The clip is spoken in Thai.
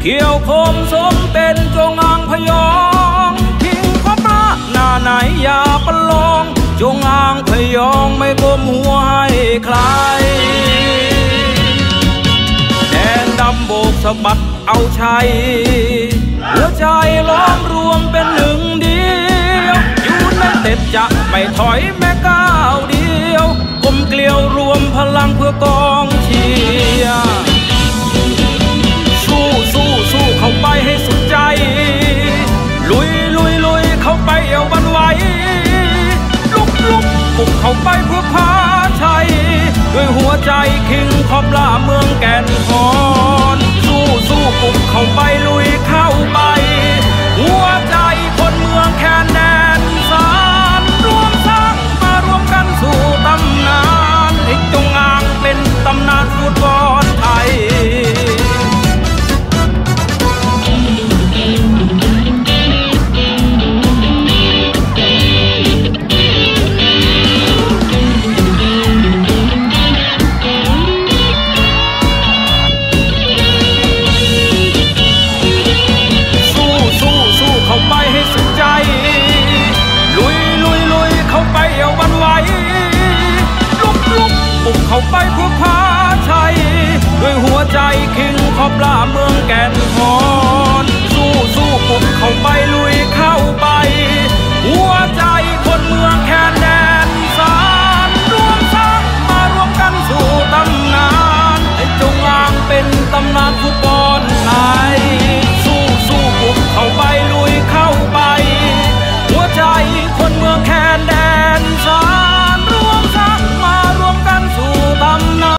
เขียวคมสมเป็นจงอางพยองพิงพบระหน้าไหนอย่าประลองจงอางพยองไม่ก้มหัวให้ใครแดงดำโบกสะบัดเอาชัยหัวใจล้อมรวมเป็นหนึ่งเดียวยูนเต็ดจะไม่ถอยแม้ก้าวเดียวกลมเกลียวรวมพลังเพื่อกอง บุกเข้าไปเพื่อพาชัย ด้วยหัวใจคิงขอบลาเมืองแก่นคอน ลุกลุกบุกเข้าไปเพื่อพาชัย ด้วยหัวใจคิงขอบลาเมืองแก่น